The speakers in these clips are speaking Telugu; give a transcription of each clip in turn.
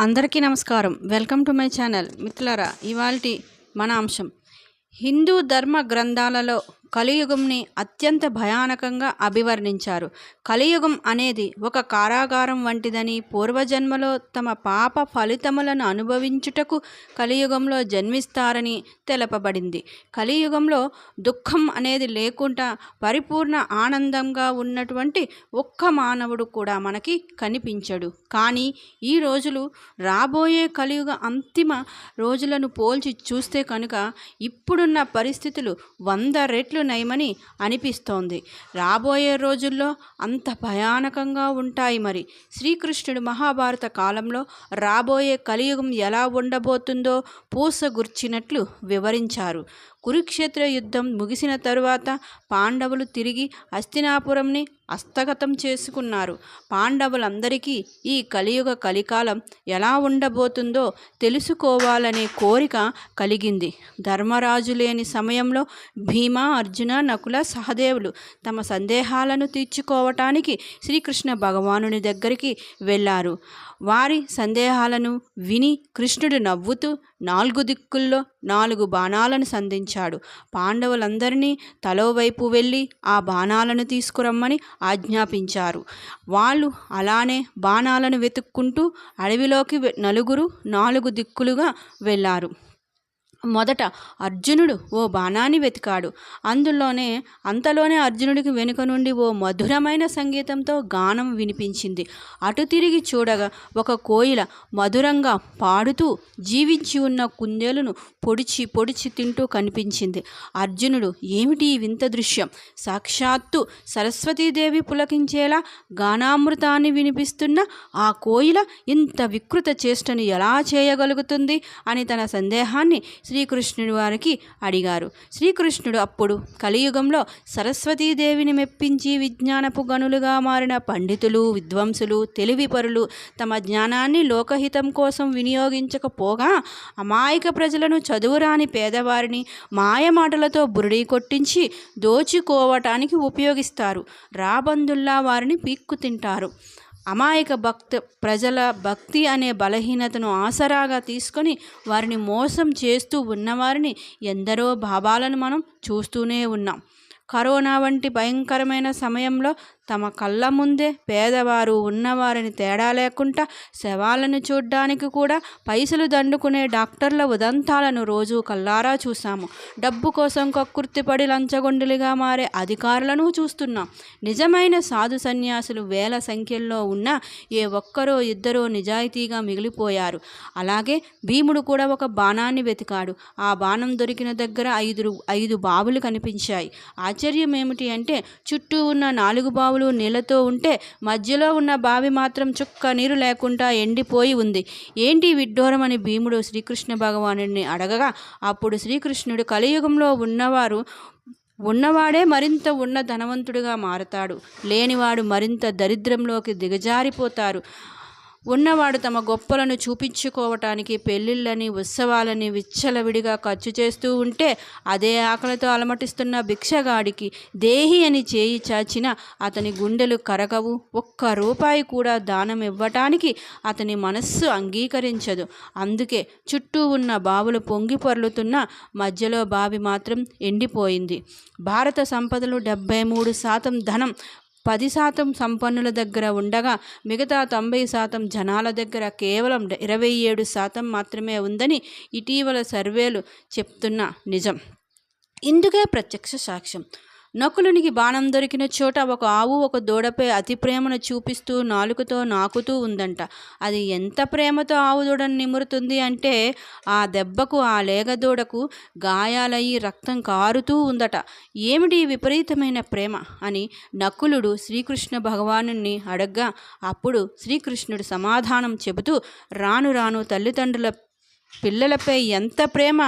అందరికీ నమస్కారం. Welcome to my channel. మిత్రులరా ఇవాల్టి మన అంశం. హిందూ ధర్మ గ్రంథాలలో కలియుగంని అత్యంత భయానకంగా అభివర్ణించారు. కలియుగం అనేది ఒక కారాగారం వంటిదని పూర్వజన్మలో తమ పాప ఫలితములను అనుభవించుటకు కలియుగంలో జన్మిస్తారని తెలపబడింది. కలియుగంలో దుఃఖం అనేది లేకుండా పరిపూర్ణ ఆనందంగా ఉన్నటువంటి ఒక్క మానవుడు కూడా మనకి కనిపించడు. కానీ ఈ రోజులు రాబోయే కలియుగ అంతిమ రోజులను పోల్చి చూస్తే కనుక ఇప్పుడున్న పరిస్థితులు వంద రెట్లు నయమని అనిపిస్తోంది. రాబోయే రోజుల్లో అంత భయానకంగా ఉంటాయి మరి. శ్రీకృష్ణుడు మహాభారత కాలంలో రాబోయే కలియుగం ఎలా ఉండబోతుందో పూసగుర్చినట్లు వివరించారు. కురుక్షేత్ర యుద్ధం ముగిసిన తరువాత పాండవులు తిరిగి హస్తినాపురంని హస్తగతం చేసుకున్నారు. పాండవులందరికీ ఈ కలియుగ కలికాలం ఎలా ఉండబోతుందో తెలుసుకోవాలనే కోరిక కలిగింది. ధర్మరాజు లేని సమయంలో భీమా అర్జున నకుల సహదేవులు తమ సందేహాలను తీర్చుకోవటానికి శ్రీకృష్ణ భగవానుని దగ్గరికి వెళ్ళారు. వారి సందేహాలను విని కృష్ణుడు నవ్వుతూ నాలుగు దిక్కుల్లో నాలుగు బాణాలను సంధించాడు. పాండవులందరినీ తలోవైపు వెళ్ళి ఆ బాణాలను తీసుకురమ్మని ఆజ్ఞాపించారు. వాళ్ళు అలానే బాణాలను వెతుక్కుంటూ అడవిలోకి నలుగురు నాలుగు దిక్కులుగా వెళ్ళారు. మొదట అర్జునుడు ఓ బాణాన్ని వెతికాడు. అందులోనే అంతలోనే అర్జునుడికి వెనుక నుండి ఓ మధురమైన సంగీతంతో గానం వినిపించింది. అటు తిరిగి చూడగా ఒక కోయిల మధురంగా పాడుతూ జీవించి ఉన్న కుందేలును పొడిచి పొడిచి తింటూ కనిపించింది. అర్జునుడు ఏమిటి వింత దృశ్యం? సాక్షాత్తు సరస్వతీదేవి పులకించేలా గానామృతాన్ని వినిపిస్తున్న ఆ కోయిల ఇంత వికృత చేష్టను ఎలా చేయగలుగుతుంది? అని తన సందేహాన్ని శ్రీకృష్ణుడు వారికి అడిగారు. శ్రీకృష్ణుడు అప్పుడు కలియుగంలో సరస్వతీదేవిని మెప్పించి విజ్ఞానపు గనులుగా మారిన పండితులు విద్వాంసులు తెలివిపరులు తమ జ్ఞానాన్ని లోకహితం కోసం వినియోగించకపోగా అమాయక ప్రజలను చదువురాని పేదవారిని మాయమాటలతో బురిడి కొట్టించి దోచుకోవటానికి ఉపయోగిస్తారు. రాబందుల్లా వారిని పీక్కు తింటారు. అమాయక భక్త ప్రజల భక్తి అనే బలహీనతను ఆసరాగా తీసుకొని వారిని మోసం చేస్తూ ఉన్నవారిని ఎందరో భావాలను మనం చూస్తూనే ఉన్నాం. కరోనా వంటి భయంకరమైన సమయంలో తమ కళ్ళ ముందే పేదవారు ఉన్నవారిని తేడా లేకుండా శవాలను చూడ్డానికి కూడా పైసలు దండుకునే డాక్టర్ల ఉదంతాలను రోజు కల్లారా చూసాము డబ్బు కోసం కక్కుర్తిపడి లంచగొండులుగా మారే అధికారులను చూస్తున్నాం. నిజమైన సాధు సన్యాసులు వేల సంఖ్యల్లో ఉన్న ఏ ఒక్కరో ఇద్దరో నిజాయితీగా మిగిలిపోయారు. అలాగే భీముడు కూడా ఒక బాణాన్ని వెతికాడు. ఆ బాణం దొరికిన దగ్గర ఐదు ఐదు బావులు కనిపించాయి. ఆశ్చర్యం ఏమిటి అంటే చుట్టూ ఉన్న నాలుగు బావులు నీళ్ళతో ఉంటే మధ్యలో ఉన్న బావి మాత్రం చుక్క నీరు లేకుండా ఎండిపోయి ఉంది. ఏంటి విడ్డోరం అని భీముడు శ్రీకృష్ణ భగవానుడిని అడగగా అప్పుడు శ్రీకృష్ణుడు కలియుగంలో ఉన్నవారు ఉన్నవాడే మరింత ఉన్న ధనవంతుడిగా మారతాడు. లేనివాడు మరింత దరిద్రంలోకి దిగజారిపోతారు. ఉన్నవాడు తమ గొప్పలను చూపించుకోవటానికి పెళ్ళిళ్ళని ఉత్సవాలని విచ్చలవిడిగా ఖర్చు చేస్తూ ఉంటే అదే ఆకలితో అలమటిస్తున్న భిక్షగాడికి దేహి అని చేయి చాచిన అతని గుండెలు కరగవు. ఒక్క రూపాయి కూడా దానం ఇవ్వటానికి అతని మనస్సు అంగీకరించదు. అందుకే చుట్టూ ఉన్న బావులు పొంగి పొర్లుతున్న మధ్యలో బావి మాత్రం ఎండిపోయింది. భారత సంపదలు డెబ్బై మూడు శాతం ధనం పది శాతం సంపన్నుల దగ్గర ఉండగా మిగతా తొంభై శాతం జనాల దగ్గర కేవలం ఇరవై ఏడు శాతం మాత్రమే ఉందని ఇటీవల సర్వేలు చెప్తున్న నిజం. ఇందుకే ప్రత్యక్ష సాక్ష్యం. నకులునికి బాణం దొరికిన చోట ఒక ఆవు ఒక దూడపై అతి ప్రేమను చూపిస్తూ నాలుకతో నాకుతూ ఉందంట. అది ఎంత ప్రేమతో ఆవు దూడను నిమురుతుంది అంటే ఆ దెబ్బకు ఆ లేగ దూడకు గాయాలయ్యి రక్తం కారుతూ ఉందట. ఏమిటి విపరీతమైన ప్రేమ? అని నకులుడు శ్రీకృష్ణ భగవాను అడగ్గా అప్పుడు శ్రీకృష్ణుడు సమాధానం చెబుతూ రాను రాను తల్లిదండ్రుల పిల్లలపై ఎంత ప్రేమ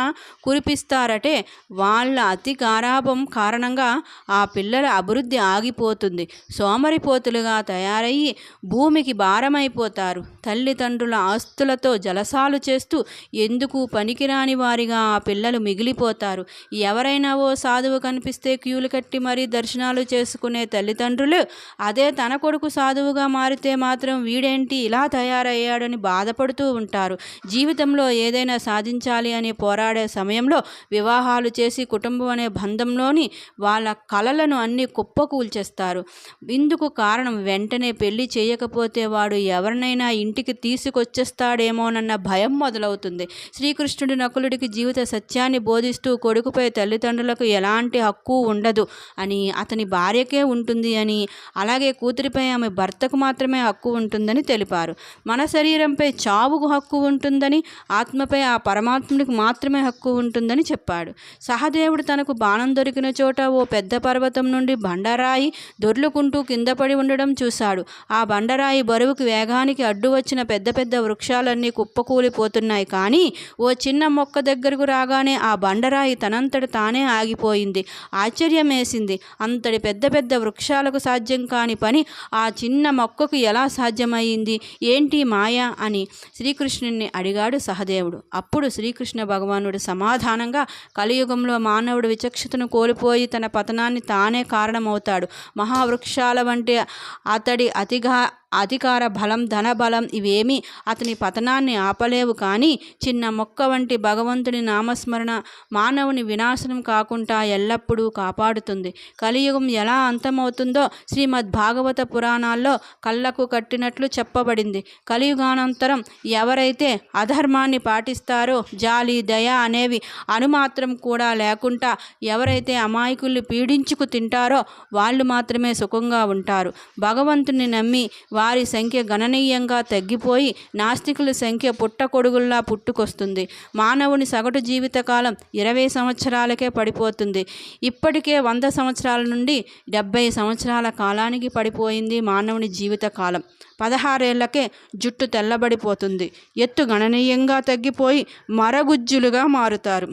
కురిపిస్తారటే వాళ్ళ అతి గారాభం కారణంగా ఆ పిల్లల అభివృద్ధి ఆగిపోతుంది. సోమరిపోతులుగా తయారయ్యి భూమికి భారమైపోతారు. తల్లిదండ్రుల ఆస్తులతో జలసాలు చేస్తూ ఎందుకు పనికిరాని వారిగా ఆ పిల్లలు మిగిలిపోతారు? ఎవరైనా ఓ సాధువు కనిపిస్తే క్యూలు కట్టి మరీ దర్శనాలు చేసుకునే తల్లిదండ్రులు అదే తన కొడుకు సాధువుగా మారితే మాత్రం వీడేంటి ఇలా తయారయ్యాడని బాధపడుతూ ఉంటారు. జీవితంలో ఏదైనా సాధించాలి అని పోరాడే సమయంలో వివాహాలు చేసి కుటుంబం అనే బంధంలోని వాళ్ళ కలలను అన్ని కుప్పకూల్చేస్తారు. ఇందుకు కారణం వెంటనే పెళ్ళి చేయకపోతే వాడు ఎవరినైనా ఇంటికి తీసుకొచ్చేస్తాడేమోనన్న భయం మొదలవుతుంది. శ్రీకృష్ణుడి నకులుడికి జీవిత సత్యాన్ని బోధిస్తూ కొడుకుపై తల్లిదండ్రులకు ఎలాంటి హక్కు ఉండదు అని అతని భార్యకే ఉంటుంది అని అలాగే కూతురిపై ఆమె భర్తకు మాత్రమే హక్కు ఉంటుందని తెలిపారు. మన శరీరంపై చావుకు హక్కు ఉంటుందని ఆత్మ ఆత్మపై ఆ పరమాత్ముడికి మాత్రమే హక్కు ఉంటుందని చెప్పాడు. సహదేవుడు తనకు బాణం దొరికిన చోట ఓ పెద్ద పర్వతం నుండి బండరాయి దొర్లుకుంటూ కింద పడి ఉండడం చూశాడు. ఆ బండరాయి బరువుకి వేగానికి అడ్డు వచ్చిన పెద్ద పెద్ద వృక్షాలన్నీ కుప్పకూలిపోతున్నాయి కానీ ఓ చిన్న మొక్క దగ్గరకు రాగానే ఆ బండరాయి తనంతట తానే ఆగిపోయింది. ఆశ్చర్యమేసింది. అంతటి పెద్ద పెద్ద వృక్షాలకు సాధ్యం కాని పని ఆ చిన్న మొక్కకు ఎలా సాధ్యమయ్యింది? ఏంటి మాయ అని శ్రీకృష్ణుణ్ణి అడిగాడు సహదేవుడు. అప్పుడు శ్రీకృష్ణ భగవానుడు సమాధానంగా కలియుగంలో మానవుడు విచక్షతను కోల్పోయి తన పతనాన్ని తానే కారణమవుతాడు. మహావృక్షాల వంటి అతడి అతిగా అధికార బలం ధన బలం ఇవేమీ అతని పతనాన్ని ఆపలేవు. కానీ చిన్న మొక్క వంటి భగవంతుని నామస్మరణ మానవుని వినాశనం కాకుండా ఎల్లప్పుడూ కాపాడుతుంది. కలియుగం ఎలా అంతమవుతుందో శ్రీమద్ భాగవత పురాణాల్లో కళ్ళకు కట్టినట్లు చెప్పబడింది. కలియుగానంతరం ఎవరైతే అధర్మాన్ని పాటిస్తారో జాలి దయ అనేవి అనుమాత్రం కూడా లేకుండా ఎవరైతే అమాయకుల్ని పీడించుకు తింటారో వాళ్ళు మాత్రమే సుఖంగా ఉంటారు. భగవంతుని నమ్మి వారి సంఖ్య గణనీయంగా తగ్గిపోయి నాస్తికుల సంఖ్య పుట్టకొడుగుల్లా పుట్టుకొస్తుంది. మానవుని సగటు జీవితకాలం ఇరవై సంవత్సరాలకే పడిపోతుంది. ఇప్పటికే వంద సంవత్సరాల నుండి డెబ్బై సంవత్సరాల కాలానికి పడిపోయింది మానవుని జీవితకాలం. పదహారేళ్ళకే జుట్టు తెల్లబడిపోతుంది. ఎత్తు గణనీయంగా తగ్గిపోయి మరగుజ్జులుగా మారుతారు.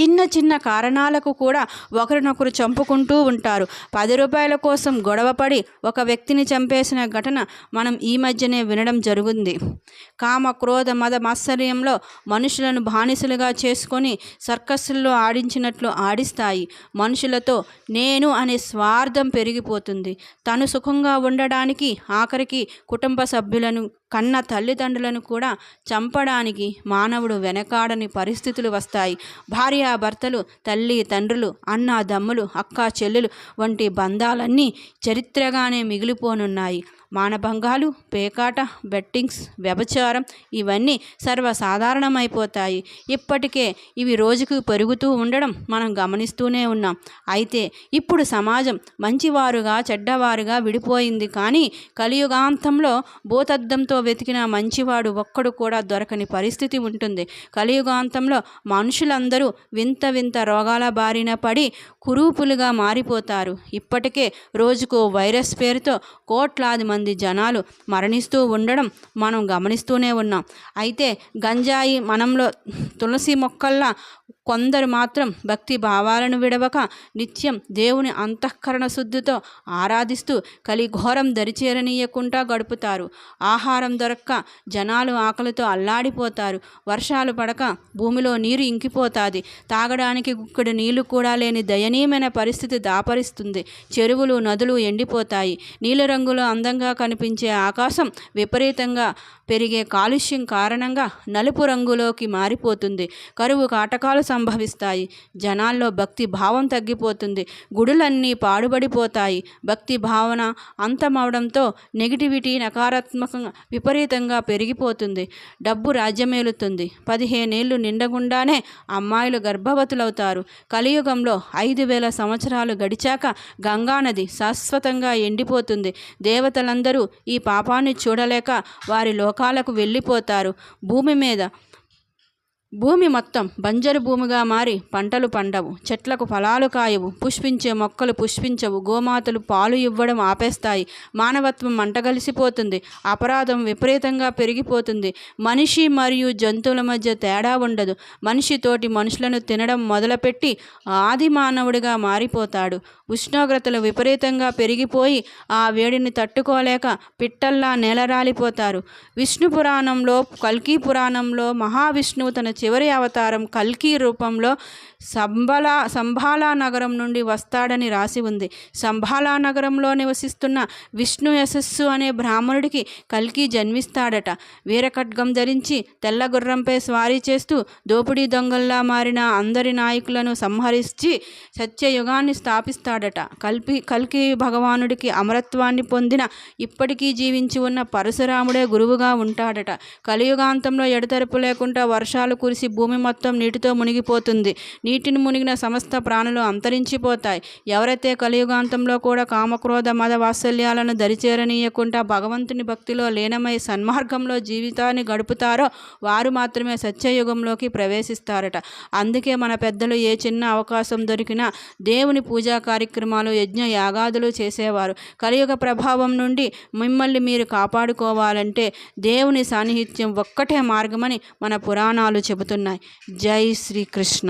చిన్న చిన్న కారణాలకు కూడా ఒకరినొకరు చంపుకుంటూ ఉంటారు. పది రూపాయల కోసం గొడవపడి ఒక వ్యక్తిని చంపేసిన ఘటన మనం ఈ మధ్యనే వినడం జరుగుంది. కామ క్రోధ మద మాత్సర్యంలో మనుషులను బానిసలుగా చేసుకొని సర్కస్సుల్లో ఆడించినట్లు ఆడిస్తాయి. మనుషులతో నేను అనే స్వార్థం పెరిగిపోతుంది. తను సుఖంగా ఉండడానికి ఆఖరికి కుటుంబ సభ్యులను కన్న తల్లిదండ్రులను కూడా చంపడానికి మానవుడు వెనకాడని పరిస్థితులు వస్తాయి. భార్యాభర్తలు తల్లి తండ్రులు అన్న దమ్ములు అక్క చెల్లెలు వంటి బంధాలన్నీ చరిత్రగానే మిగిలిపోనున్నాయి. మానభంగాలు పేకాట బెట్టింగ్స్ వ్యభచారం ఇవన్నీ సర్వసాధారణమైపోతాయి. ఇప్పటికే ఇవి రోజుకు పెరుగుతూ ఉండడం మనం గమనిస్తూనే ఉన్నాం. అయితే ఇప్పుడు సమాజం మంచివారుగా చెడ్డవారుగా విడిపోయింది కానీ కలియుగాంతంలో భూతద్దంతో వెతికిన మంచివాడు ఒక్కడు కూడా దొరకని పరిస్థితి ఉంటుంది. కలియుగాంతంలో మనుషులందరూ వింత వింత రోగాల బారిన పడి కురూపులుగా మారిపోతారు. ఇప్పటికే రోజుకో వైరస్ పేరుతో కోట్లాది మంది జనాలు మరణిస్తూ ఉండడం మనం గమనిస్తూనే ఉన్నాం. అయితే గంజాయి మనంలో తులసి మొక్కల్లా కొందరు మాత్రం భక్తి భావాలను విడవక నిత్యం దేవుని అంతఃకరణ శుద్ధితో ఆరాధిస్తూ కలిఘోరం దరిచేరనీయకుండా గడుపుతారు. ఆహారం దొరక్క జనాలు ఆకలితో అల్లాడిపోతారు. వర్షాలు పడక భూమిలో నీరు ఇంకిపోతాది. తాగడానికి గుక్కడి నీళ్ళు కూడా లేని దయనీయమైన పరిస్థితి దాపరిస్తుంది. చెరువులు నదులు ఎండిపోతాయి. నీలిరంగులో అందంగా కనిపించే ఆకాశం విపరీతంగా పెరిగే కాలుష్యం కారణంగా నలుపు రంగులోకి మారిపోతుంది. కరువు కాటకాలు సంభవిస్తాయి. జనాల్లో భక్తి భావం తగ్గిపోతుంది. గుడులన్నీ పాడుబడిపోతాయి. భక్తి భావన అంతమవడంతో నెగిటివిటీ నకారాత్మకంగా విపరీతంగా పెరిగిపోతుంది. డబ్బు రాజ్యమేలుతుంది. పదిహేనేళ్ళు నిండగుండానే అమ్మాయిలు గర్భవతులవుతారు. కలియుగంలో ఐదు వేల సంవత్సరాలు గడిచాక గంగానది శాశ్వతంగా ఎండిపోతుంది. దేవతలందరూ ఈ పాపాన్ని చూడలేక వారి లోకాలకు వెళ్ళిపోతారు. భూమి మీద భూమి మొత్తం బంజరు భూమిగా మారి పంటలు పండవు చెట్లకు ఫలాలు కాయవు పుష్పించే మొక్కలు పుష్పించవు గోమాతలు పాలు ఇవ్వడం ఆపేస్తాయి. మానవత్వం మంటగలిసిపోతుంది అపరాధం విపరీతంగా పెరిగిపోతుంది. మనిషి మరియు జంతువుల మధ్య తేడా ఉండదు. మనిషి తోటి మనుషులను తినడం మొదలుపెట్టి ఆది మానవుడిగా మారిపోతాడు. ఉష్ణోగ్రతలు విపరీతంగా పెరిగిపోయి ఆ వేడిని తట్టుకోలేక పిట్టల్లా నేలరాలిపోతారు. విష్ణు పురాణంలో కల్కి పురాణంలో మహావిష్ణువు తన చివరి అవతారం కల్కి రూపంలో సంబలా సంభాలా నగరం నుండి వస్తాడని రాసి ఉంది. సంభాలా నగరంలో నివసిస్తున్న విష్ణు యశస్సు అనే బ్రాహ్మణుడికి కల్కి జన్మిస్తాడట. వీరఖడ్గం ధరించి తెల్ల గుర్రంపై స్వారీ చేస్తూ దోపిడీ దొంగల్లా మారిన అందరి నాయకులను సంహరించి సత్యయుగాన్ని స్థాపిస్తాడట. కల్పి కల్కి భగవానుడికి అమరత్వాన్ని పొందిన ఇప్పటికీ జీవించి ఉన్న పరశురాముడే గురువుగా ఉంటాడట. కలియుగాంతంలో ఎడతెరపు లేకుండా వర్షాలు కురిసి భూమి మొత్తం నీటితో మునిగిపోతుంది. నీటిని మునిగిన సమస్త ప్రాణులు అంతరించిపోతాయి. ఎవరైతే కలియుగాంతంలో కూడా కామక్రోధ మద వాత్సల్యాలను దరిచేరనీయకుండా భగవంతుని భక్తిలో లీనమై సన్మార్గంలో జీవితాన్ని గడుపుతారో వారు మాత్రమే సత్యయుగంలోకి ప్రవేశిస్తారట. అందుకే మన పెద్దలు ఏ చిన్న అవకాశం దొరికినా దేవుని పూజా కార్యక్రమాలు యజ్ఞ యాగాదులు చేసేవారు. కలియుగ ప్రభావం నుండి మిమ్మల్ని మీరు కాపాడుకోవాలంటే దేవుని సాన్నిహిత్యం ఒక్కటే మార్గమని మన పురాణాలు చెబుతున్నాయి జై శ్రీకృష్ణ